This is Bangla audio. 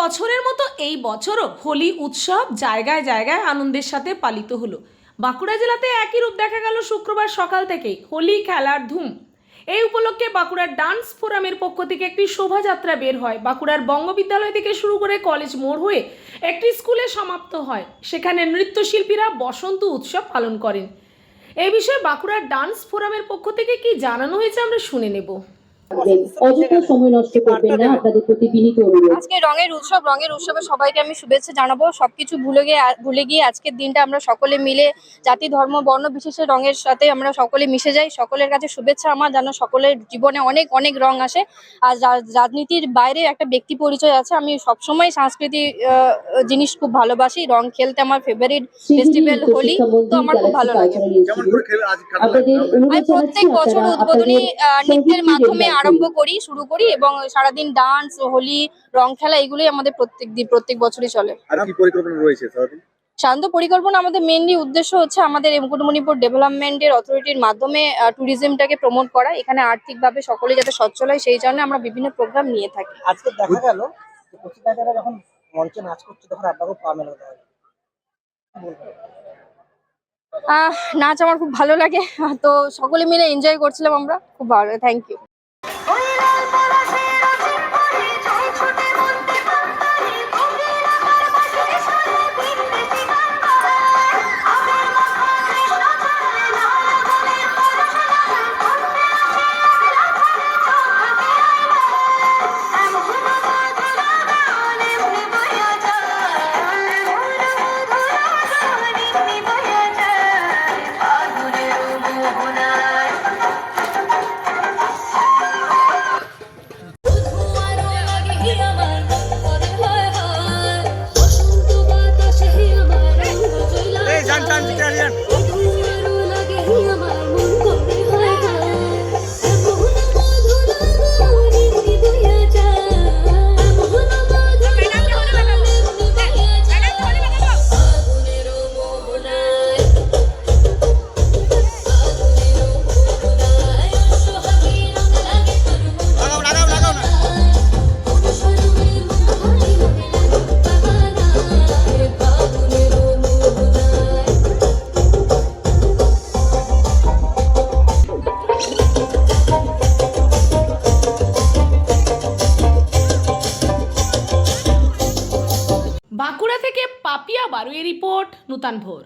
বছরের মতো এই বছরও হোলি উৎসব জায়গায় জায়গায় আনন্দের সাথে পালিত হলো। বাঁকুড়া জেলাতে একই রূপ দেখা গেল শুক্রবার সকাল থেকেই, হোলি খেলার ধুম। এই উপলক্ষে বাঁকুড়ার ডান্স ফোরামের পক্ষ থেকে একটি শোভাযাত্রা বের হয়। বাঁকুড়ার বঙ্গবিদ্যালয় থেকে শুরু করে কলেজ মোড় হয়ে একটি স্কুলে সমাপ্ত হয়। সেখানে নৃত্যশিল্পীরা বসন্ত উৎসব পালন করেন। এ বিষয়ে বাঁকুড়ার ডান্স ফোরামের পক্ষ থেকে কি জানানো হয়েছে আমরা শুনে নেব। অযথা সময় নষ্ট করবেন না আপনাদের প্রতি বিনীত অনুরোধ। আজকে রঙের উৎসব রঙের উৎসবে সবাইকে আমি শুভেচ্ছা জানাব। সবকিছু ভুলে গিয়ে ভুলে গিয়ে আজকের দিনটা আমরা সকলে মিলে জাতি ধর্ম বর্ণ বিশেষে রঙের সাথে আমরা সকলে মিশে যাই। সকলের কাছে শুভেচ্ছা আমার যেন সকলের জীবনে অনেক অনেক রং আসে। আর রাজনীতির বাইরে একটা ব্যক্তি পরিচয় আছে। আমি সবসময় সাংস্কৃতিক আহ, জিনিস খুব ভালোবাসি। রং খেলতে আমার ফেভারিট ফেস্টিভ্যাল হোলি। তো আমার খুব ভালো লাগে। আমি প্রত্যেক বছর উদ্বোধনী আহ, নৃত্যের মাধ্যমে আরম্ভ করি শুরু করি এবং সারাদিন ডান্স হোলি রং খেলা এগুলোই আমাদের প্রত্যেক দিন প্রত্যেক বছরই চলে। আর কি পরিকল্পনা রয়েছে সারাদিন? শান্ত পরিকল্পনা আমাদের মেনলি উদ্দেশ্য হচ্ছে আমাদের মুকুটমণিপুর ডেভেলপমেন্টের অথরিটির মাধ্যমে ট্যুরিজমটাকে প্রমোট করা এখানে আর্থিকভাবে সকলে যাতে সচ্ছল হয় সেই জন্য আমরা বিভিন্ন প্রোগ্রাম নিয়ে থাকি। আজকে দেখা গেল যখন মঞ্চে নাচ করছে তখন পা মেলাতে হয় নাচ আমার খুব ভালো লাগে। তো সকলে মিলে এনজয় করছিলাম আমরা। খুব ভালো থ্যাংক ইউ এই বাঁকুড়া থেকে পাপিয়া বারুই রিপোর্ট নূতন ভোর।